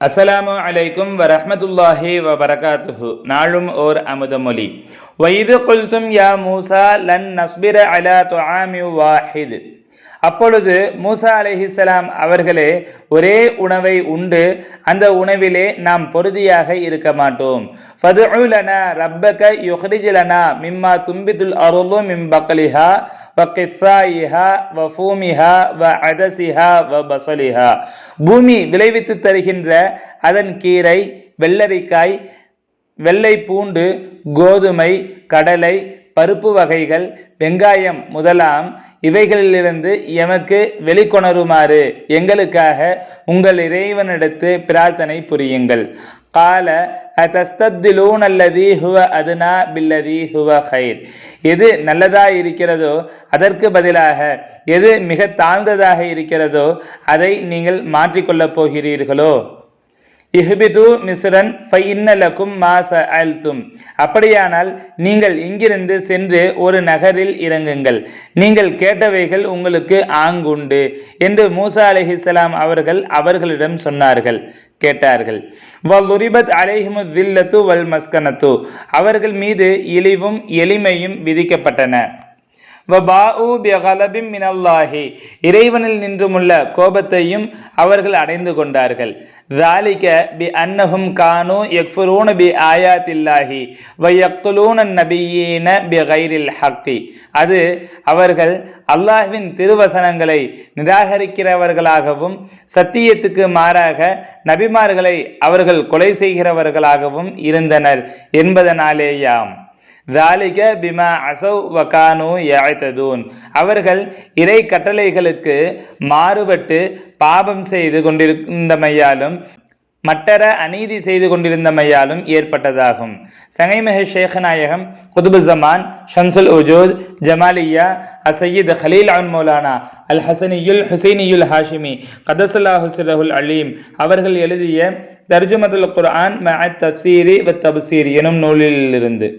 அஸ்ஸலாமு அலைக்கும் வரஹ்மத்துல்லாஹி வபரகாத்துஹு நாளும் ஓர் அமுதமொழி வைது குல்தும் யா மூசா லன் நஸ்பிர அலா துஆமி வாஹித் அப்பொழுது மூசா அலிஹிசலாம் அவர்களே ஒரே உணவை உண்டு அந்த உணவிலே நாம் பொருதியாக இருக்க மாட்டோம். ஃபதுலனா ரப்பக யுஹ்ரிஜிலனா மிம்மா தும்பிதுல் அருளு மின் பக்லிஹா வகிஃபாயிஹா வஃபூமிஹா வ அதசிஹா வ பசலிஹா. பூமி விளைவித்து தருகின்ற அதன் கீரை வெள்ளரிக்காய் வெள்ளை பூண்டு கோதுமை கடலை பருப்பு வகைகள் வெங்காயம் முதலாம் இவைகளிலிருந்து எமக்கு வெளிக்கொணருமாறு எங்களுக்காக உங்கள் இறைவனிடத்து பிரார்த்தனை புரியுங்கள். கால அத்தஸ்தத்திலூன் அல்லதி ஹுவ அதுனா பில்லதி ஹுவ ஹைர் எது நல்லதாக இருக்கிறதோ அதற்கு பதிலாக எது மிக தாழ்ந்ததாக இருக்கிறதோ அதை நீங்கள் மாற்றிக்கொள்ளப் போகிறீர்களோ? இஹ்பிது மிஸ்ரன் ஃபைன்னலக்கும் மாச அல்தும் அப்படியானால் நீங்கள் இங்கிருந்து சென்று ஒரு நகரில் இறங்குங்கள். நீங்கள் கேட்டவைகள் உங்களுக்கு ஆங்குண்டு என்று மூசா அலிஹிஸ்லாம் அவர்கள் அவர்களிடம் சொன்னார்கள். கேட்டார்கள். வல்லுரிபத் அலைஹிமு தில்லத்து வல் மஸ்கனத்து. அவர்கள் மீது இழிவும் எளிமையும் விதிக்கப்பட்டன. மினல்லாஹி இறைவனில் நின்றுமுள்ள கோபத்தையும் அவர்கள் அடைந்து கொண்டார்கள் ذَلِكَ بِأَنَّهُمْ كَانُوا يَكْفُرُونَ بِآيَاتِ اللَّهِ وَيَقْتُلُونَ النَّبِيِّينَ بِغَيْرِ الْحَقِّ அது அவர்கள் அல்லாஹ்வின் திருவசனங்களை நிராகரிக்கிறவர்களாகவும் சத்தியத்துக்கு மாறாக நபிமார்களை அவர்கள் கொலை செய்கிறவர்களாகவும் இருந்தனர் என்பதனாலேயாம் தாலிக பிமா அசவ் வகானு யாய்த்ததூன் அவர்கள் இறை கட்டளைகளுக்கு மாறுபட்டு பாபம் செய்து கொண்டிருந்தமையாலும் மட்டர அநீதி செய்து கொண்டிருந்தமையாலும் ஏற்பட்டதாகும். சங்கைமஹ ஷேഖநாயகம் குதுபு ஜமான் ஷம்சுல் உஜூத் ஜமாலியா அசையீத் ஹலீல் அன் மௌலானா அல் ஹசனியுல் ஹுசைனியுல் ஹாஷிமி கதசல்லா சிரஹுல் அலீம் அவர்கள் எழுதிய தர்ஜுமதுல் குர்ஆன் மஅத் தப்சீரி வ தப்சீர் எனும் நூலிலிருந்து